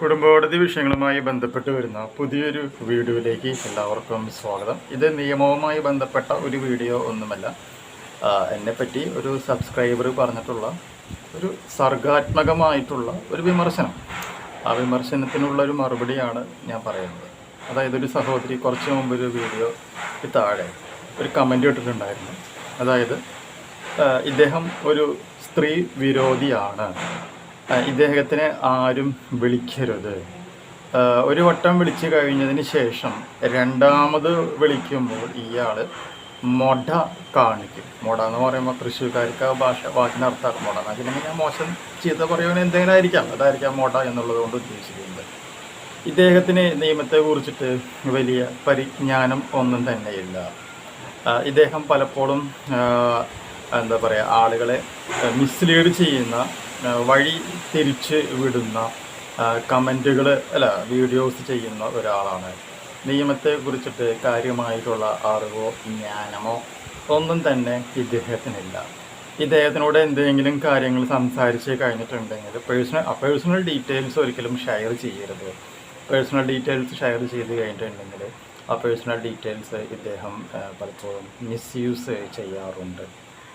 കുടുംബകോടതി വിഷയങ്ങളുമായി ബന്ധപ്പെട്ട് വരുന്ന പുതിയൊരു വീഡിയോയിലേക്ക് എല്ലാവർക്കും സ്വാഗതം. ഇത് നിയമവുമായി ബന്ധപ്പെട്ട ഒരു വീഡിയോ ഒന്നുമല്ല. എന്നെപ്പറ്റി ഒരു സബ്സ്ക്രൈബർ പറഞ്ഞിട്ടുള്ള ഒരു സർഗാത്മകമായിട്ടുള്ള ഒരു വിമർശനം. ആ വിമർശനത്തിനുള്ള ഒരു മറുപടിയാണ് ഞാൻ പറയുന്നത്. അതായത് ഒരു സഹോദരി കുറച്ച് മുമ്പ് ഒരു വീഡിയോ താഴെ ഒരു കമന്റ് ഇട്ടിട്ടുണ്ടായിരുന്നു. അതായത് ഇദ്ദേഹം ഒരു സ്ത്രീ വിരോധിയാണ്. ഇദ്ദേഹത്തിനെ ആരും വിളിക്കരുത്. ഒരു വട്ടം വിളിച്ചു കഴിഞ്ഞതിന് ശേഷം രണ്ടാമത് വിളിക്കുമ്പോൾ ഇയാൾ മൊട കാണിക്കും. മൊട എന്ന് പറയുമ്പോൾ തൃശ്ശൂർക്കാർക്ക് ആ ഭാഷ വാക്കിന് അർത്ഥം മൊട. എന്ന് ഞാൻ മോശം ചീത്ത പറയുവാൻ എന്തെങ്കിലും ആയിരിക്കാം അതായിരിക്കാം മൊട എന്നുള്ളത് കൊണ്ട് ഉദ്ദേശിക്കുന്നത്. ഇദ്ദേഹത്തിന് നിയമത്തെ കുറിച്ചിട്ട് വലിയ പരിജ്ഞാനം ഒന്നും തന്നെയില്ല. ഇദ്ദേഹം പലപ്പോഴും എന്താ പറയുക ആളുകളെ മിസ്ലീഡ് ചെയ്യുന്ന വഴി തിരിച്ച് വിടുന്ന കമന്റുകൾ അല്ല വീഡിയോസ് ചെയ്യുന്ന ഒരാളാണ്. നിയമത്തെ കുറിച്ചിട്ട് കാര്യമായിട്ടുള്ള അറിവോ ജ്ഞാനമോ ഒന്നും തന്നെ ഇദ്ദേഹത്തിനില്ല. ഇദ്ദേഹത്തിനോട് എന്തെങ്കിലും കാര്യങ്ങൾ സംസാരിച്ച് കഴിഞ്ഞിട്ടുണ്ടെങ്കിൽ പേഴ്സണൽ പേഴ്സണൽ ഡീറ്റെയിൽസ് ഒരിക്കലും ഷെയർ ചെയ്യരുത്. പേഴ്സണൽ ഡീറ്റെയിൽസ് ഷെയർ ചെയ്ത് കഴിഞ്ഞിട്ടുണ്ടെങ്കിൽ ആ പേഴ്സണൽ ഡീറ്റെയിൽസ് ഇദ്ദേഹം പലപ്പോഴും മിസ്യൂസ് ചെയ്യാറുണ്ട്.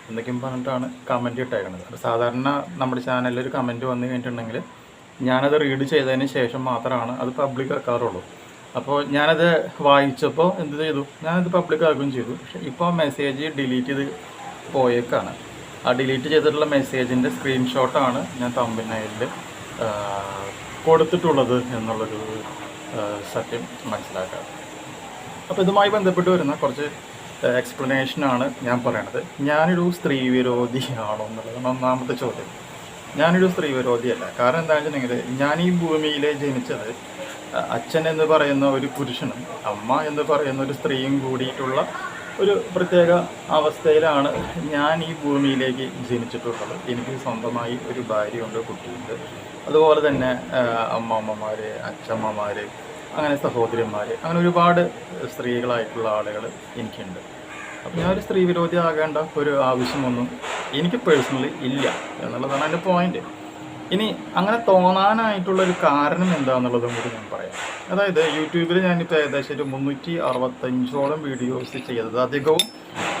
എന്നൊക്കെയും പറഞ്ഞിട്ടാണ് കമന്റ് ഇട്ടേക്കുന്നത് അപ്പോൾ സാധാരണ നമ്മുടെ ചാനലിൽ ഒരു കമന്റ് വന്നു കഴിഞ്ഞിട്ടുണ്ടെങ്കിൽ ഞാനത് റീഡ് ചെയ്തതിന് ശേഷം മാത്രമാണ് അത് പബ്ലിക് ആക്കാറുള്ളൂ. അപ്പോൾ ഞാനത് വായിച്ചപ്പോൾ എന്ത് ചെയ്തു? ഞാനത് പബ്ലിക് ആക്കുകയും ചെയ്തു. പക്ഷേ ഇപ്പോൾ മെസ്സേജ് ഡിലീറ്റ് ചെയ്ത് പോയേക്കാണ്. ആ ഡിലീറ്റ് ചെയ്തിട്ടുള്ള മെസ്സേജിന്റെ സ്ക്രീൻഷോട്ടാണ് ഞാൻ തമ്പിനയിൽ കൊടുത്തിട്ടുള്ളത് എന്നുള്ളൊരു സത്യം മനസ്സിലാക്കുക അപ്പോൾ ഇതുമായി ബന്ധപ്പെട്ട് വരുന്ന കുറച്ച് എക്സ്പ്ലനേഷനാണ് ഞാൻ പറയണത്. ഞാനൊരു സ്ത്രീ വിരോധിയാണോ എന്നുള്ളതാണ് ഒന്നാമത്തെ ചോദ്യം. ഞാനൊരു സ്ത്രീ വിരോധിയല്ല കാരണം എന്താണെന്ന് വെച്ചിട്ടുണ്ടെങ്കിൽ ഞാൻ ഈ ഭൂമിയിൽ ജനിച്ചത് അച്ഛൻ എന്ന് പറയുന്ന ഒരു പുരുഷനും അമ്മ എന്ന് പറയുന്ന ഒരു സ്ത്രീയും കൂടിയിട്ടുള്ള ഒരു പ്രത്യേക അവസ്ഥയിലാണ് ഞാൻ ഈ ഭൂമിയിലേക്ക് ജനിച്ചിട്ടുള്ളത്. എനിക്ക് സ്വന്തമായി ഒരു ഭാര്യയുണ്ട് കുട്ടിയുണ്ട്. അതുപോലെ തന്നെ അമ്മമ്മമാർ അച്ഛമ്മമാർ അങ്ങനെ സഹോദരിമാർ അങ്ങനെ ഒരുപാട് സ്ത്രീകളായിട്ടുള്ള ആളുകൾ എനിക്കുണ്ട്. അപ്പം ഞാനൊരു സ്ത്രീ വിരോധി ആകേണ്ട ഒരു ആവശ്യമൊന്നും എനിക്ക് പേഴ്സണലി ഇല്ല എന്നുള്ളതാണ് എന്റെ പോയിന്റ് ഇനി അങ്ങനെ തോന്നാനായിട്ടുള്ള ഒരു കാരണം എന്താണെന്നുള്ളതും കൂടി ഞാൻ പറയാം. അതായത് യൂട്യൂബിൽ ഞാനിപ്പോൾ ഏകദേശം ഒരു മുന്നൂറ്റി അറുപത്തഞ്ചോളം വീഡിയോസ് ചെയ്തത്. അധികവും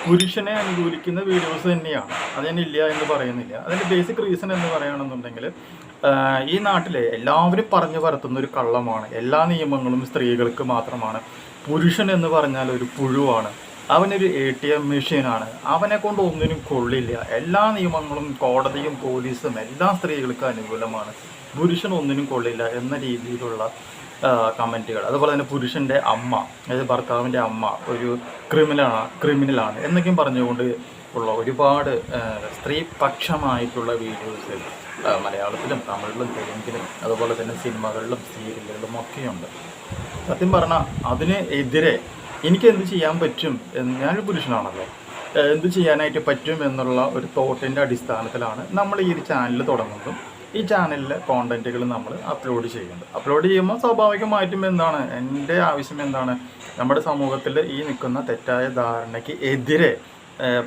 പുരുഷനെ അനുകൂലിക്കുന്ന വീഡിയോസ് തന്നെയാണ്. അത് ഞാൻ ഇല്ല എന്ന് പറയുന്നില്ല. അതിന്റെ ബേസിക് റീസൺ എന്ന് പറയുകയാണെന്നുണ്ടെങ്കിൽ ഈ നാട്ടിലെ എല്ലാവരും പറഞ്ഞു പരത്തുന്ന ഒരു കള്ളമാണ്. എല്ലാ നിയമങ്ങളും സ്ത്രീകൾക്ക് മാത്രമാണ്. പുരുഷൻ എന്ന് പറഞ്ഞാൽ ഒരു പുഴുവാണ്. അവനൊരു എ ടി എം മെഷീനാണ്. അവനെ കൊണ്ട് ഒന്നിനും കൊള്ളില്ല. എല്ലാ നിയമങ്ങളും കോടതിയും പോലീസും എല്ലാ സ്ത്രീകൾക്ക് അനുകൂലമാണ്. പുരുഷൻ ഒന്നിനും കൊള്ളില്ല എന്ന രീതിയിലുള്ള കമന്റുകൾ അതുപോലെ തന്നെ പുരുഷന്റെ അമ്മ അതായത് ഭർത്താവിന്റെ അമ്മ ഒരു ക്രിമിനലാണ് ക്രിമിനലാണ് എന്നൊക്കെയും പറഞ്ഞുകൊണ്ട് ഉള്ള ഒരുപാട് സ്ത്രീപക്ഷമായിട്ടുള്ള വീഡിയോസ്. മലയാളത്തിലും തമിഴിലും തെലുങ്കിലും അതുപോലെ തന്നെ സിനിമകളിലും സീരിയലുകളിലും ഒക്കെയുണ്ട്. സത്യം പറഞ്ഞാൽ അതിനെതിരെ എനിക്ക് എന്ത് ചെയ്യാൻ പറ്റും ഞാനൊരു പുരുഷനാണല്ലോ. എന്ത് ചെയ്യാനായിട്ട് പറ്റും എന്നുള്ള ഒരു തോട്ടിന്റെ അടിസ്ഥാനത്തിലാണ് നമ്മൾ ഈ ഒരു ചാനൽ തുടങ്ങുന്നതും. ഈ ചാനലിലെ കോണ്ടന്റുകൾ നമ്മൾ അപ്ലോഡ് ചെയ്യുന്നുണ്ട് അപ്ലോഡ് ചെയ്യുമ്പോൾ സ്വാഭാവികമായിട്ടും എന്താണ്? എന്റെ ആവശ്യം എന്താണ്? നമ്മുടെ സമൂഹത്തിൽ ഈ നിൽക്കുന്ന തെറ്റായ ധാരണയ്ക്ക് എതിരെ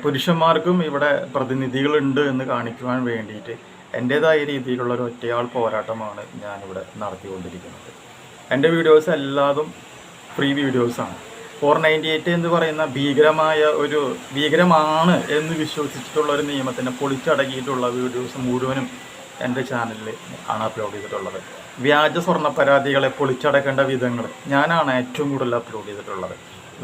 പുരുഷന്മാർക്കും ഇവിടെ പ്രതിനിധികളുണ്ട് എന്ന് കാണിക്കുവാൻ വേണ്ടിയിട്ട് എന്റേതായ രീതിയിലുള്ള ഒരു ഒറ്റയാൾ പോരാട്ടമാണ് ഞാനിവിടെ നടത്തിക്കൊണ്ടിരിക്കുന്നത്. എന്റെ വീഡിയോസ് എല്ലാതും ഫ്രീ വീഡിയോസാണ് ഫോർ നയന്റി എയ്റ്റ് എന്ന് പറയുന്ന ഭീകരമായ ഒരു ഭീകരമാണ് എന്ന് വിശ്വസിച്ചിട്ടുള്ള ഒരു നിയമത്തിനെ പൊളിച്ചടക്കിയിട്ടുള്ള വീഡിയോസ് മുഴുവനും എന്റെ ചാനലിൽ ആണ് അപ്ലോഡ് ചെയ്തിട്ടുള്ളത്. വ്യാജ സ്വർണ പരാതികളെ പൊളിച്ചടക്കേണ്ട വിധങ്ങൾ ഞാനാണ് ഏറ്റവും കൂടുതൽ അപ്ലോഡ് ചെയ്തിട്ടുള്ളത്.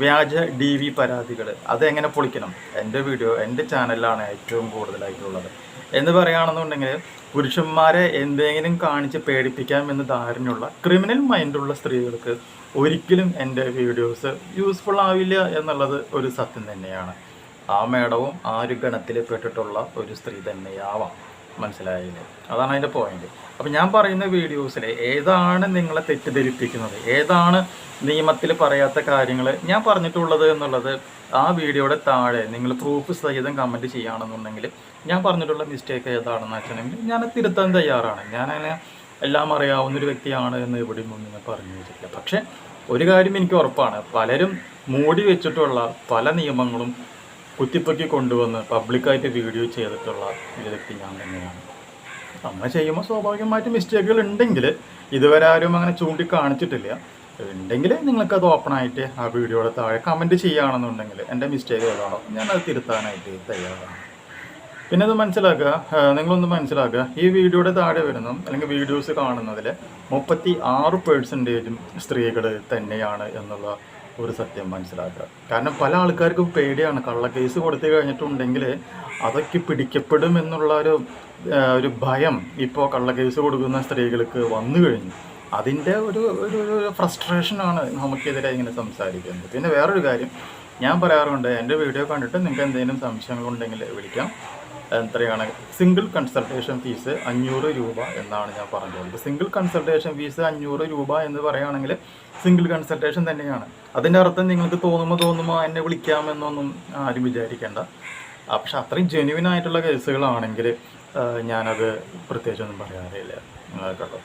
വ്യാജ ഡി വി പരാതികൾ അതെങ്ങനെ പൊളിക്കണം? എന്റെ വീഡിയോ എന്റെ ചാനലിലാണ് ഏറ്റവും കൂടുതലായിട്ടുള്ളത്. എന്ന് പറയുകയാണെന്നുണ്ടെങ്കിൽ പുരുഷന്മാരെ എന്തെങ്കിലും കാണിച്ച് പേടിപ്പിക്കാം എന്ന് ധാരണയുള്ള ക്രിമിനൽ മൈൻഡുള്ള സ്ത്രീകൾക്ക് ഒരിക്കലും എന്റെ വീഡിയോസ് യൂസ്ഫുൾ ആവില്ല എന്നുള്ളത് ഒരു സത്യം തന്നെയാണ്. ആ മേഡവും ആ ഒരു ഗണത്തിൽ പെട്ടിട്ടുള്ള ഒരു സ്ത്രീ തന്നെയാവാം. മനസ്സിലായില്ലേ? അതാണ് അതിന്റെ പോയിന്റ് അപ്പം ഞാൻ പറയുന്ന വീഡിയോസിൽ ഏതാണ് നിങ്ങളെ തെറ്റിദ്ധരിപ്പിക്കുന്നത്? ഏതാണ് നിയമത്തിൽ പറയാത്ത കാര്യങ്ങൾ ഞാൻ പറഞ്ഞിട്ടുള്ളത് എന്നുള്ളത് ആ വീഡിയോയുടെ താഴെ നിങ്ങൾ പ്രൂഫ് സഹിതം കമന്റ് ചെയ്യുകയാണെന്നുണ്ടെങ്കിൽ ഞാൻ പറഞ്ഞിട്ടുള്ള മിസ്റ്റേക്ക് ഏതാണെന്ന് വെച്ചിട്ടുണ്ടെങ്കിൽ ഞാൻ തിരുത്താൻ തയ്യാറാണ്. ഞാൻ അതിനെ എല്ലാം അറിയാവുന്ന ഒരു വ്യക്തിയാണ് എന്ന് ഒന്നും ഞാൻ പറഞ്ഞു വെച്ചിട്ടില്ല. പക്ഷേ ഒരു കാര്യം എനിക്ക് ഉറപ്പാണ്. പലരും മൂടി വെച്ചിട്ടുള്ള പല നിയമങ്ങളും കുത്തിപ്പൊക്കി കൊണ്ടുവന്ന് പബ്ലിക്കായിട്ട് വീഡിയോ ചെയ്തിട്ടുള്ള ഒരു വ്യക്തി ഞാൻ തന്നെയാണ്. അങ്ങനെ ചെയ്യുമ്പോൾ സ്വാഭാവികമായിട്ട് മിസ്റ്റേക്കുകൾ ഉണ്ടെങ്കിൽ ഇതുവരെ ആരും അങ്ങനെ ചൂണ്ടിക്കാണിച്ചിട്ടില്ല. ഉണ്ടെങ്കിൽ നിങ്ങൾക്കത് ഓപ്പണായിട്ട് ആ വീഡിയോയുടെ താഴെ കമന്റ് ചെയ്യുകയാണെന്നുണ്ടെങ്കിൽ എന്റെ മിസ്റ്റേക്ക് ഏതാണോ ഞാനത് തിരുത്താനായിട്ട് തയ്യാറാണ്. പിന്നെ അത് മനസ്സിലാക്കുക നിങ്ങളൊന്ന് മനസ്സിലാക്കുക. ഈ വീഡിയോയുടെ താഴെ വരുന്ന അല്ലെങ്കിൽ വീഡിയോസ് കാണുന്നതിൽ മുപ്പത്തി ആറ് പേഴ്സന്റേജും സ്ത്രീകൾ തന്നെയാണ് എന്നുള്ള ഒരു സത്യം മനസ്സിലാക്കുക. കാരണം പല ആൾക്കാർക്കും പേടിയാണ്. കള്ള കേസ് കൊടുത്തു കഴിഞ്ഞിട്ടുണ്ടെങ്കിൽ അതൊക്കെ പിടിക്കപ്പെടും എന്നുള്ള ഒരു ഒരു ഭയം ഇപ്പോൾ കേസ് കൊടുക്കുന്ന സ്ത്രീകൾക്ക് വന്നു കഴിഞ്ഞു. അതിന്റെ ഒരു ഒരു ഫ്രസ്ട്രേഷനാണ് നമുക്കെതിരെ ഇങ്ങനെ സംസാരിക്കുന്നത്. പിന്നെ വേറൊരു കാര്യം ഞാൻ പറയാറുണ്ട് എന്റെ വീഡിയോ കണ്ടിട്ട് നിങ്ങൾക്ക് എന്തെങ്കിലും സംശയങ്ങളുണ്ടെങ്കിൽ വിളിക്കാം. എത്രയാണ്? സിംഗിൾ കൺസൾട്ടേഷൻ ഫീസ് അഞ്ഞൂറ് രൂപ എന്നാണ് ഞാൻ പറഞ്ഞത്. സിംഗിൾ കൺസൾട്ടേഷൻ ഫീസ് അഞ്ഞൂറ് രൂപ എന്ന് പറയുകയാണെങ്കിൽ സിംഗിൾ കൺസൾട്ടേഷൻ തന്നെയാണ്. അതിന്റെ അർത്ഥം നിങ്ങൾക്ക് തോന്നുമോ തോന്നുമോ എന്നെ വിളിക്കാമെന്നൊന്നും ആരും വിചാരിക്കേണ്ട. പക്ഷെ അത്രയും ജെന്യുവിൻ ആയിട്ടുള്ള കേസുകളാണെങ്കിൽ ഞാനത് പ്രത്യേകിച്ചൊന്നും പറയാറില്ല. കേട്ടോ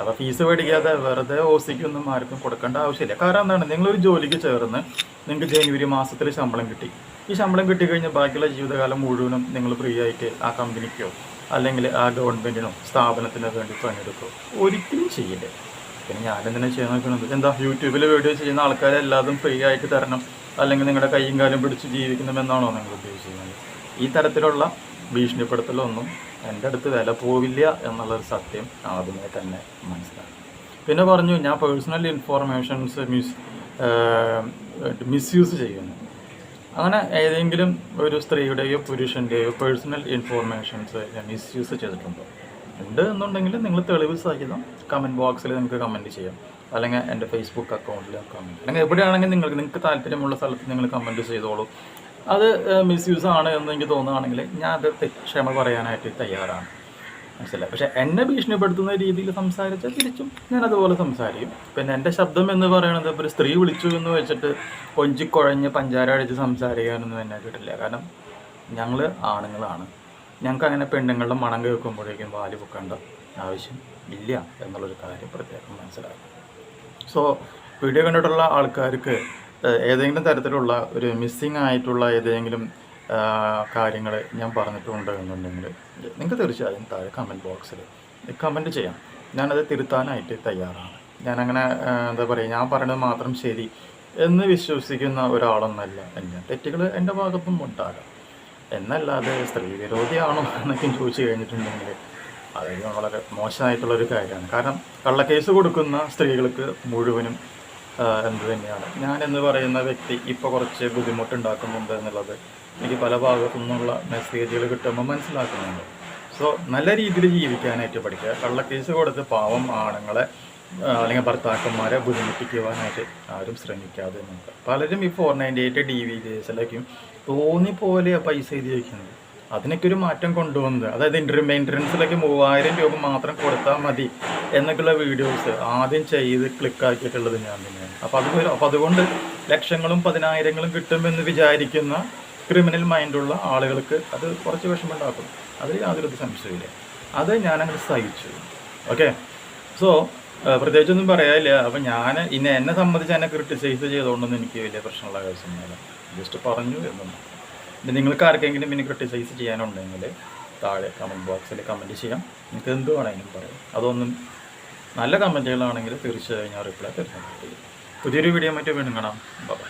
അപ്പോൾ ഫീസ് മേടിക്കാതെ വെറുതെ ഓസിക്കൊന്നും ആർക്കും കൊടുക്കേണ്ട ആവശ്യമില്ല. കാരണം എന്താണ്? നിങ്ങളൊരു ജോലിക്ക് ചേർന്ന് നിങ്ങൾക്ക് ജനുവരി മാസത്തിൽ ശമ്പളം കിട്ടി. ഈ ശമ്പളം കിട്ടിക്കഴിഞ്ഞാൽ ബാക്കിയുള്ള ജീവിതകാലം മുഴുവനും നിങ്ങൾ ഫ്രീ ആയിട്ട് ആ കമ്പനിക്കോ അല്ലെങ്കിൽ ആ ഗവൺമെന്റിനോ സ്ഥാപനത്തിനോ വേണ്ടി പണിയെടുക്കോ? ഒരിക്കലും ചെയ്യില്ല. പിന്നെ ഞാനെന്തിനാ ചെയ്യാൻ നോക്കുന്നത് എന്താ യൂട്യൂബിൽ വീഡിയോ ചെയ്യുന്ന ആൾക്കാരെ എല്ലാതും ഫ്രീ ആയിട്ട് തരണം. അല്ലെങ്കിൽ നിങ്ങളുടെ കൈയും കാലും പിടിച്ച് ജീവിക്കണമെന്നാണോ നിങ്ങൾ ഉദ്ദേശിക്കുന്നത്? ഈ തരത്തിലുള്ള ഭീഷണിപ്പെടുത്തലൊന്നും എന്റെ അടുത്ത് വില പോവില്ല എന്നുള്ളൊരു സത്യം ആദ്യമേ തന്നെ മനസ്സിലാക്കി പിന്നെ പറഞ്ഞു ഞാൻ പേഴ്സണൽ ഇൻഫോർമേഷൻസ് മിസ് മിസ്യൂസ് ചെയ്യുന്നു. അങ്ങനെ ഏതെങ്കിലും ഒരു സ്ത്രീയുടെയോ പുരുഷന്റെയോ പേഴ്സണൽ ഇൻഫോർമേഷൻസ് മിസ്യൂസ് ചെയ്തിട്ടുണ്ടോ? ഉണ്ട് എന്നുണ്ടെങ്കിൽ നിങ്ങൾ തെളിവ് സഹിതം കമന്റ് ബോക്സിൽ നിങ്ങൾക്ക് കമന്റ് ചെയ്യാം. അല്ലെങ്കിൽ എന്റെ ഫേസ്ബുക്ക് അക്കൗണ്ടിൽ കമന്റ് അല്ലെങ്കിൽ എവിടെയാണെങ്കിൽ നിങ്ങൾക്ക് നിങ്ങൾക്ക് താല്പര്യമുള്ള സ്ഥലത്ത് നിങ്ങൾ കമന്റ് ചെയ്തോളൂ. അത് മിസ്യൂസ് ആണ് എന്ന് എനിക്ക് തോന്നുകയാണെങ്കിൽ ഞാൻ അത് ക്ഷമ പറയാനായിട്ട് തയ്യാറാണ്. മനസ്സിലായി? പക്ഷേ എന്നെ ഭീഷണിപ്പെടുത്തുന്ന രീതിയിൽ സംസാരിച്ചാൽ തിരിച്ചും ഞാൻ അതുപോലെ സംസാരിക്കും. പിന്നെ എന്റെ ശബ്ദം എന്ന് പറയുന്നത് ഇപ്പോൾ ഒരു സ്ത്രീ വിളിച്ചു എന്ന് വെച്ചിട്ട് കൊഞ്ചിക്കുഴഞ്ഞ് പഞ്ചാര അടിച്ച് സംസാരിക്കാനൊന്നും എന്നെ കിട്ടില്ല. കാരണം ഞങ്ങൾ ആണുങ്ങളാണ്. ഞങ്ങൾക്ക് അങ്ങനെ പെണ്ണുങ്ങളുടെ മണം കേൾക്കുമ്പോഴേക്കും വാൽ പൊക്കേണ്ട ആവശ്യം ഇല്ല എന്നുള്ളൊരു കാര്യം പ്രത്യേകം മനസ്സിലാക്കും സോ വീഡിയോ കണ്ടിട്ടുള്ള ആൾക്കാർക്ക് ഏതെങ്കിലും തരത്തിലുള്ള ഒരു മിസ്സിങ് ആയിട്ടുള്ള ഏതെങ്കിലും കാര്യങ്ങൾ ഞാൻ പറഞ്ഞിട്ടുണ്ട് എന്നുണ്ടെങ്കിൽ നിങ്ങൾക്ക് തീർച്ചയായും താഴെ കമന്റ് ബോക്സിൽ കമന്റ് ചെയ്യാം. ഞാനത് തിരുത്താനായിട്ട് തയ്യാറാണ്. ഞാനങ്ങനെ എന്താ പറയുക ഞാൻ പറയുന്നത് മാത്രം ശരി എന്ന് വിശ്വസിക്കുന്ന ഒരാളൊന്നല്ല ഞാൻ തെറ്റുകൾ എന്റെ ഭാഗത്തും ഉണ്ടാകാം. എന്നല്ലാതെ സ്ത്രീ വിരോധിയാണോ എന്നൊക്കെ ചോദിച്ചു കഴിഞ്ഞിട്ടുണ്ടെങ്കിൽ അത് വളരെ മോശമായിട്ടുള്ളൊരു കാര്യമാണ്. കാരണം കള്ളക്കേസ് കൊടുക്കുന്ന സ്ത്രീകൾക്ക് മുഴുവനും എന്ത് തന്നെയാണ്. ഞാൻ എന്ന് പറയുന്ന വ്യക്തി ഇപ്പോൾ കുറച്ച് ബുദ്ധിമുട്ടുണ്ടാക്കുന്നുണ്ട് എന്നുള്ളത് എനിക്ക് പല ഭാഗത്തു നിന്നുള്ള മെസ്സേജുകൾ കിട്ടുമ്പോൾ മനസ്സിലാക്കുന്നുണ്ട്. സോ നല്ല രീതിയിൽ ജീവിക്കാനായിട്ട് പഠിക്കുക. കള്ളക്കേസ് കൊടുത്ത് പാവം ആണുങ്ങളെ അല്ലെങ്കിൽ ഭർത്താക്കന്മാരെ ബുദ്ധിമുട്ടിക്കുവാനായിട്ട് ആരും ശ്രമിക്കാതെ നമുക്ക് പലരും ഈ four ninety eight D V കേസിലേക്കും തോന്നി പോലെ പൈസ എഴുതി വയ്ക്കുന്നത് അതിനൊക്കെ ഒരു മാറ്റം കൊണ്ടുവന്നത്. അതായത് ഇന്റർ മെയിന്റനൻസിലേക്ക് മൂവായിരം രൂപ മാത്രം കൊടുത്താൽ മതി എന്നൊക്കെയുള്ള വീഡിയോസ് ആദ്യം ചെയ്ത് ക്ലിക്കാക്കിയിട്ടുള്ളത് ഞാൻ തന്നെയാണ്. അപ്പോൾ അത് അപ്പോൾ അതുകൊണ്ട് ലക്ഷങ്ങളും പതിനായിരങ്ങളും കിട്ടുമെന്ന് വിചാരിക്കുന്ന ക്രിമിനൽ മൈൻഡുള്ള ആളുകൾക്ക് അത് കുറച്ച് വിഷമമുണ്ടാക്കും. അതിൽ യാതൊരു സംശയമില്ല അത് ഞാനങ്ങനെ സഹിച്ചു. ഓക്കെ സോ പ്രത്യേകിച്ചൊന്നും പറയാനില്ല. അപ്പം ഞാൻ ഇന്ന് എന്നെ സംബന്ധിച്ച് എന്നെ ക്രിട്ടിസൈസ് ചെയ്തുകൊണ്ടൊന്നും എനിക്ക് വലിയ പ്രശ്നമുള്ള കാര്യമൊന്നുമില്ല ജസ്റ്റ് പറഞ്ഞു എന്നും ഇനി നിങ്ങൾക്ക് ആർക്കെങ്കിലും ഇനി ക്രിട്ടിസൈസ് ചെയ്യാനുണ്ടെങ്കിൽ താഴെ കമന്റ് ബോക്സിൽ കമന്റ് ചെയ്യാം. നിങ്ങൾക്ക് എന്ത് വേണമെങ്കിലും പറയാം. അതൊന്നും നല്ല കമന്റുകളാണെങ്കിൽ തീർച്ചയായും ഞാൻ റിപ്ലൈ തരുന്നതായിരിക്കും. പുതിയൊരു വീഡിയോ മറ്റു വീണ്ടും കാണാം. ബൈ